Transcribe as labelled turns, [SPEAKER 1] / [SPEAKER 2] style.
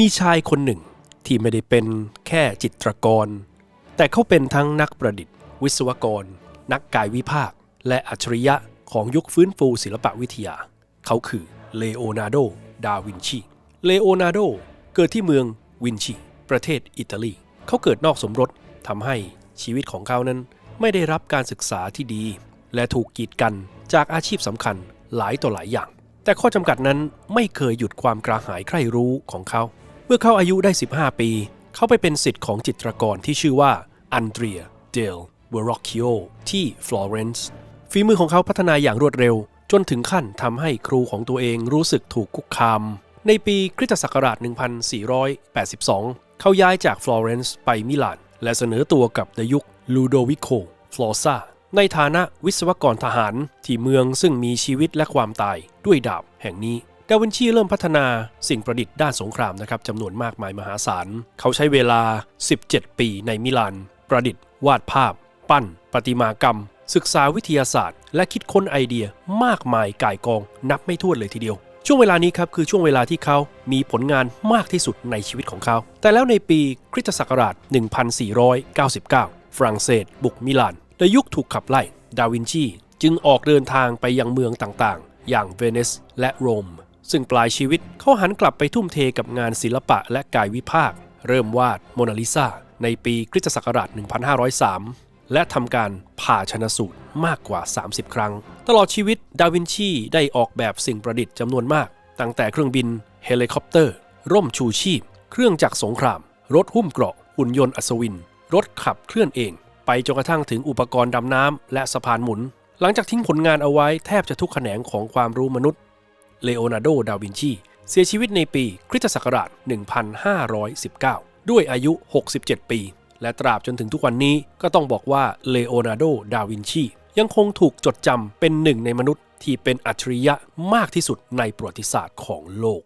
[SPEAKER 1] มีชายคนหนึ่งที่ไม่ได้เป็นแค่จิตรกร แต่เขาเป็นทั้งนักประดิษฐ์ วิศวกร นักกายวิภาค และอัจฉริยะของยุคฟื้นฟูศิลปวิทยา เขาคือเลโอนาร์โด ดาวินชี เลโอนาร์โด เกิดที่เมืองวินชี ประเทศอิตาลี เขาเกิดนอกสมรสทำให้ชีวิตของเขานั้นไม่ได้รับการศึกษาที่ดี และถูกกีดกันจากอาชีพสำคัญหลายต่อหลายอย่าง แต่ข้อจำกัดนั้นไม่เคยหยุดความกระหายใคร่รู้ของเขา เมื่อเขาอายุได้ 15 ปี เขาไปเป็นสิทธิ์ของจิตรกรที่ชื่อว่าอันเดรียเดลเวโรคิโอที่ฟลอเรนซ์ฝีมือของเขาพัฒนาอย่างรวดเร็ว จนถึงขั้นทำให้ครูของตัวเองรู้สึกถูกคุกคาม ในปีคริสตศักราช 1482 เขาย้ายจากฟลอเรนซ์ไปมิลาน และเสนอตัวกับในยุคลูโดวิโคฟลอซาในฐานะวิศวกรทหารที่เมืองซึ่งมีชีวิตและความตายด้วยดาบแห่งนี้ ดาวินชีเริ่มพัฒนาสิ่งประดิษฐ์ด้านสงครามนะครับจำนวนมากมายมหาศาล เขาใช้เวลา 17 ปีในมิลาน ประดิษฐ์ วาดภาพ ปั้น ประติมากรรม ศึกษาวิทยาศาสตร์ และคิดค้นไอเดียมากมายก่ายกอง นับไม่ถ้วนเลยทีเดียว ช่วงเวลานี้ครับคือช่วงเวลาที่เขามีผลงานมากที่สุดในชีวิตของเขา แต่แล้วในปีคริสตศักราช 1499 ฝรั่งเศส บุกมิลานและยุคถูกขับไล่ ดาวินชี จึงออกเดินทางไปยังเมืองต่างๆ อย่างเวนิสและโรม ซึ่งปลายชีวิตเขาหันกลับไปทุ่มเทกับงานศิลปะและกายวิภาค เริ่มวาดโมนาลิซาในปีคริสตศักราช 1503 และทำการผ่าชนะสูตรมากกว่า 30 ครั้ง ตลอดชีวิตดาวินชีได้ออกแบบสิ่งประดิษฐ์จำนวนมาก ตั้งแต่เครื่องบิน เฮลิคอปเตอร์ ร่มชูชีพ เครื่องจักรสงคราม รถหุ้มเกราะ หุ่นยนต์อัศวิน รถขับเคลื่อนเอง ไปจนกระทั่งถึงอุปกรณ์ดำน้ำและสะพานหมุน หลังจากทิ้งผลงานเอาไว้แทบจะทุกแขนงของความรู้มนุษย์ เลโอนาร์โด ดาวินชี เสียชีวิตในปีคริสตศักราช 1519 ด้วยอายุ 67 ปี และตราบจนถึงทุกวันนี้ก็ต้องบอกว่าเลโอนาร์โด ดาวินชี ยังคงถูกจดจำเป็นหนึ่งในมนุษย์ที่เป็นอัจฉริยะมากที่สุดในประวัติศาสตร์ของโลก